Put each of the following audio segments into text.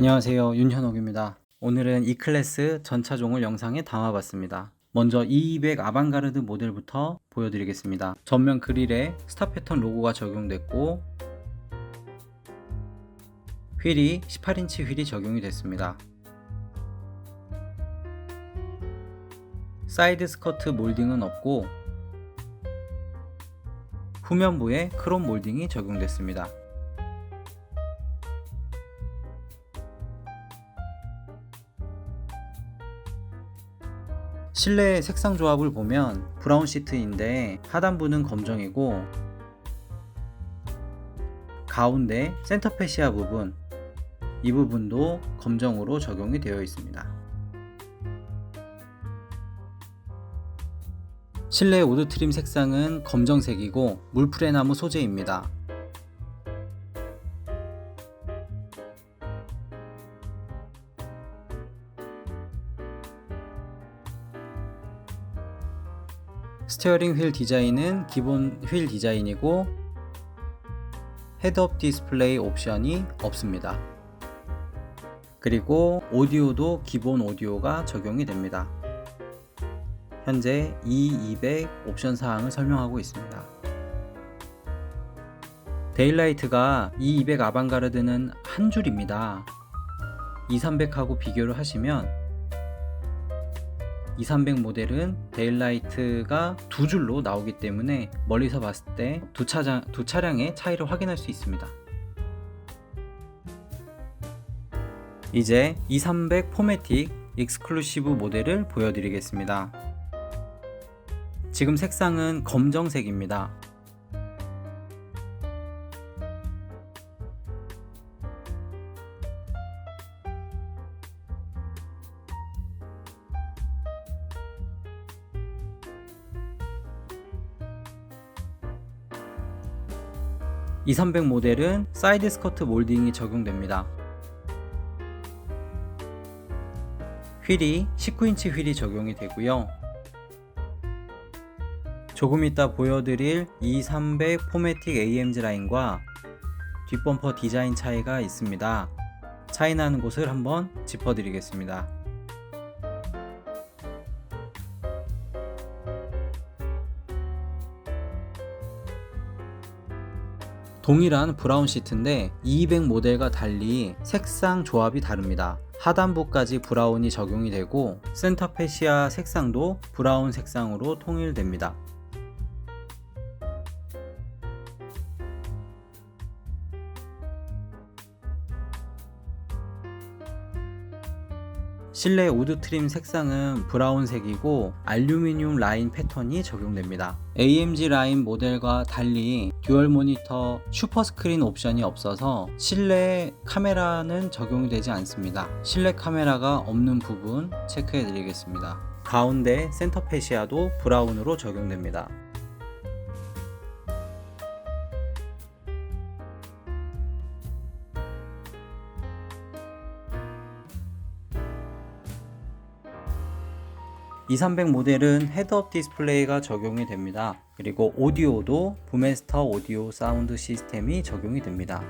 안녕하세요. 윤현옥입니다. 오늘은 E클래스 전차종을 영상에 담아봤습니다. 먼저 E200 아방가르드 모델부터 보여드리겠습니다. 전면 그릴에 스타 패턴 로고가 적용됐고 휠이 18인치 휠이 적용이 됐습니다. 사이드 스커트 몰딩은 없고 후면부에 크롬 몰딩이 적용됐습니다 실내 색상 조합을 보면 브라운 시트인데 하단부는 검정이고 가운데 센터페시아 부분 이 부분도 검정으로 적용이 되어 있습니다. 실내 우드 트림 색상은 검정색이고 물프레나무 소재입니다. 스티어링 휠 디자인은 기본 휠 디자인이고 헤드업 디스플레이 옵션이 없습니다. 그리고 오디오도 기본 오디오가 적용이 됩니다. 현재 E200 옵션 사항을 설명하고 있습니다. 데일라이트가 E200 아방가르드는 한 줄입니다. 2300하고 비교를 하시면 2300 모델은 데일라이트가 두 줄로 나오기 때문에 멀리서 봤을 때 두 차량, 두 차량의 차이를 확인할 수 있습니다. 이제 2300 포매틱 익스클루시브 모델을 보여드리겠습니다. 지금 색상은 검정색입니다. E300 모델은 사이드 스커트 몰딩이 적용됩니다. 휠이 19인치 휠이 적용이 되고요. 조금 이따 보여드릴 E300 포매틱 AMG 라인과 뒷범퍼 디자인 차이가 있습니다. 차이 나는 곳을 한번 짚어드리겠습니다. 동일한 브라운 시트인데 200 모델과 달리 색상 조합이 다릅니다. 하단부까지 브라운이 적용이 되고 센터 페시아 색상도 브라운 색상으로 통일됩니다. 실내 우드 트림 색상은 브라운색이고 알루미늄 라인 패턴이 적용됩니다. AMG 라인 모델과 달리 듀얼 모니터 슈퍼 스크린 옵션이 없어서 실내 카메라는 적용이 되지 않습니다. 실내 카메라가 없는 부분 체크해 드리겠습니다. 가운데 센터 페시아도 브라운으로 적용됩니다. E300 모델은 헤드업 디스플레이가 적용이 됩니다. 그리고 오디오도 부메스터 오디오 사운드 시스템이 적용이 됩니다.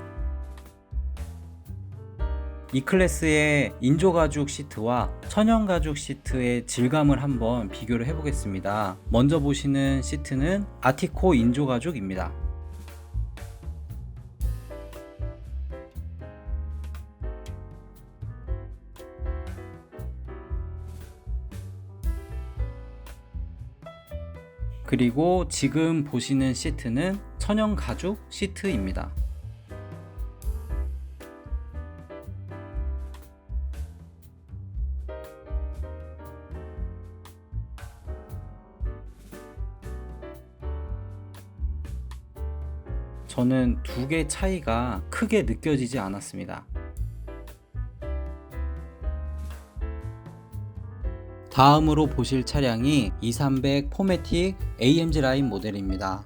이 클래스의 인조 가죽 시트와 천연 가죽 시트의 질감을 한번 비교를 해보겠습니다. 먼저 보시는 시트는 아티코 인조 가죽입니다. 그리고 지금 보시는 시트는 천연 가죽 시트입니다. 저는 두 개 차이가 크게 느껴지지 않았습니다. 다음으로 보실 차량이 2300 포매틱 AMG 라인 모델입니다.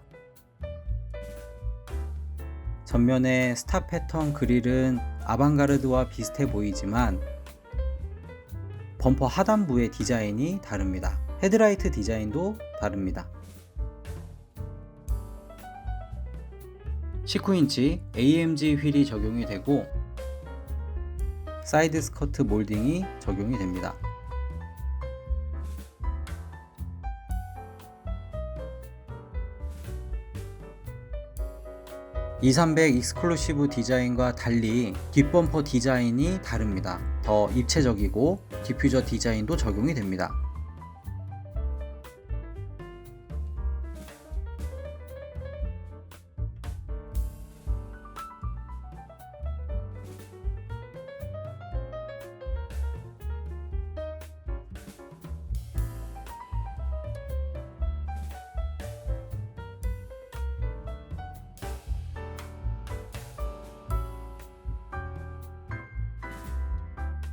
전면의 스타 패턴 그릴은 아방가르드와 비슷해 보이지만 범퍼 하단부의 디자인이 다릅니다. 헤드라이트 디자인도 다릅니다. 19인치 AMG 휠이 적용이 되고 사이드 스커트 몰딩이 적용이 됩니다. 2300 익스클루시브 디자인과 달리 뒷범퍼 디자인이 다릅니다. 더 입체적이고 디퓨저 디자인도 적용이 됩니다.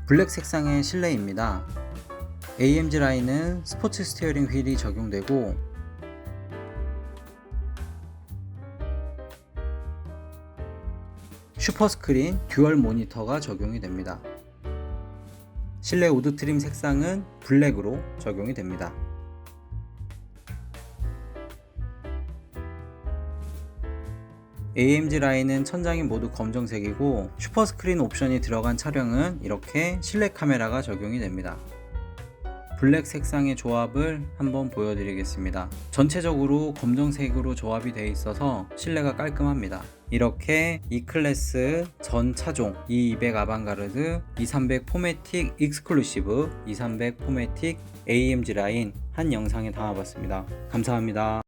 블랙 색상의 실내입니다. AMG 라인은 스포츠 스티어링 휠이 적용되고 슈퍼 스크린 듀얼 모니터가 적용이 됩니다. 실내 우드 트림 색상은 블랙으로 적용이 됩니다. AMG 라인은 천장이 모두 검정색이고 슈퍼 스크린 옵션이 들어간 차량은 이렇게 실내 카메라가 적용이 됩니다. 블랙 색상의 조합을 한번 보여드리겠습니다. 전체적으로 검정색으로 조합이 되어 있어서 실내가 깔끔합니다. 이렇게 E클래스 전 차종 E200 아방가르드, E300 포매틱 익스클루시브, E300 포매틱 AMG 라인 한 영상에 담아봤습니다. 감사합니다.